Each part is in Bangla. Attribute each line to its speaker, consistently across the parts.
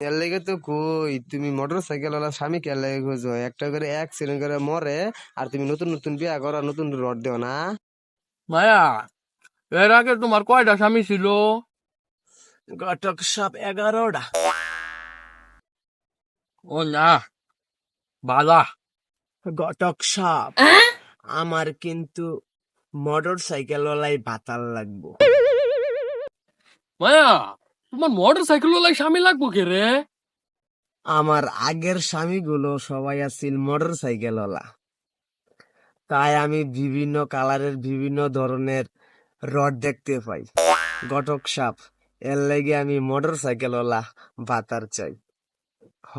Speaker 1: এর লেগে তো কই তুমি মোটর সাইকেল ওলা স্বামী কে লেগে খুঁজো। একটা করে অ্যাক্সিডেন্ট করে মরে আর তুমি নতুন নতুন বিয়া করা নতুন রড দেও না।
Speaker 2: মায়া এর আগে তোমার কয়টা স্বামী ছিল?
Speaker 1: ঘটক সব এগারোটা।
Speaker 2: ও না বালা
Speaker 1: ঘটক সব। আমার কিন্তু মোটর সাইকেল ওলাই বাতাল লাগবো।
Speaker 2: মায়া তোমার মোটর সাইকেল ওলাই স্বামী লাগবো কে রে?
Speaker 1: আমার আগের স্বামীগুলো সবাই আছিল মোটর সাইকেল ওলা তাই আমি বিভিন্ন কালারের বিভিন্ন ধরনের রড দেখতে পাই। ঘটক সাপ এর লেগে আমি মোটর সাইকেল ওলা বাতার চাই। হ।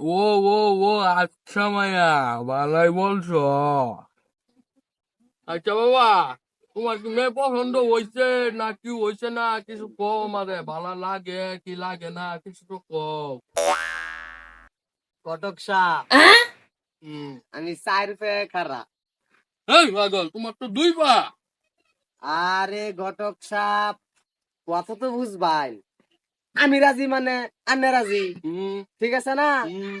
Speaker 2: ও ও ও আচ্ছা মায়া ভালাই বলছো। আচ্ছা বাবা তোমার কি মেয়ে পছন্দ হয়েছে না কি হয়েছে না? কিছু কও আমারে। ভালো লাগে কি লাগে না? কিছু তো কও। হুম।
Speaker 1: আমি চার পে খারা।
Speaker 2: এই পাগল তোমার তো দুই পা।
Speaker 1: আরে ঘটক সাপ কথা তো বুঝবাই। আমি রাজি মানে? আন্নে রাজি?
Speaker 2: হুম,
Speaker 1: ঠিক আছে না?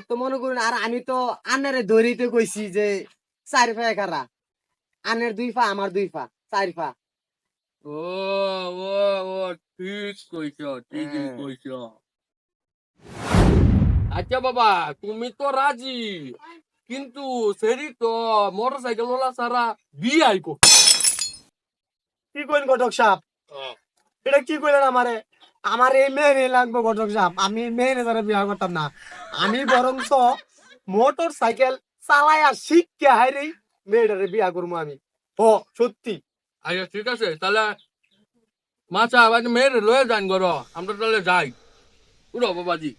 Speaker 1: তো মনে করুন আর আমি তো আন্নারে ধরিতে কইছি যে চার পা খারা। আনের দুই পা আমার দুই পা। চার পা
Speaker 2: ও ও ও ঠিক কইছ ঠিকই
Speaker 1: হ্যাঁ।
Speaker 2: কইছ। আচ্ছা বাবা তুমি তো রাজি কিন্তু সেরি তো মোটর সাইকেল ওলা সারা বিয়াই কো
Speaker 1: কি কইন ঘটক সাপ এটা কি কইলেন আমারে? আমার এই মেয়ে লাগবে ঘটক সাপ আমি মেয়ে যারা বিয়া করতাম না। আমি বরং তো মোটর সাইকেল চালায়া শিখকে হাইরে মেয়েটারে বিয়া করব আমি। ও সত্যি।
Speaker 2: আচ্ছা ঠিক আছে, তাহলে মাছা আবার মেয়ের লয়ে যান গর, আমরা তাহলে যাই। উড়ো বাবাজি।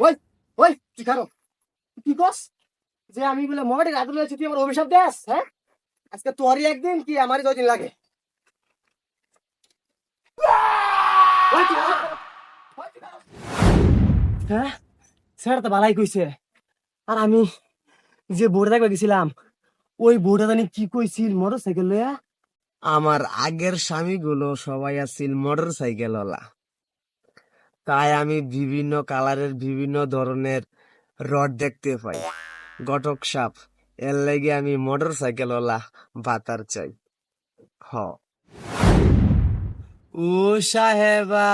Speaker 1: ওই ওই খারো কি কস যে আমি বলে তুই আমার অভিশাপ দেস হ্যাঁ? আজকে তোরই একদিন, কি আমারই লাগে? হ্যাঁ? স্যার তো ভালাই কইছে। আর আমি যে বোর্ডে দেখবে গেছিলাম, ওই বোর্ডে জানি কি কইছিল মোটর সাইকেল লইয়া? আমার আগের স্বামীগুলো সবাই আছিল মোটর সাইকেল ওলা। তাই আমি বিভিন্ন কালারের বিভিন্ন ধরনের রড দেখতে পাই। ঘটক সাপ, এর লেগে আমি মোটর সাইকেল ওলা বাতার চাই। হ। ও সাহেবা,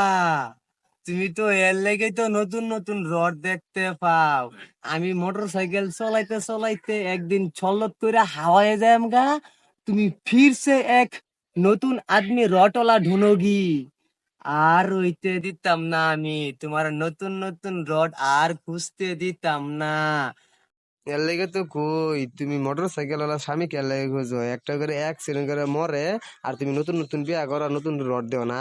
Speaker 1: তুমি তো এর লেগে তো নতুন নতুন রড দেখতে পাও। আমি মোটর সাইকেল চলাইতে চলাইতে একদিন ছলত করে হাওয়ায় যাম গা, তুমি ফিরছে এক নতুন আদমি রটলা ঢুনগি। আর রইতে দিতাম না আমি। তোমার নতুন নতুন রড আর খুঁজতে দিতাম না। এর লেগে তো কই, তুমি মোটর সাইকেল ওলা স্বামী কে লেগে খুঁজো? একটা করে অ্যাক্সিডেন্ট করে মরে, আর তুমি নতুন নতুন বিয়া করা নতুন রড দেও না।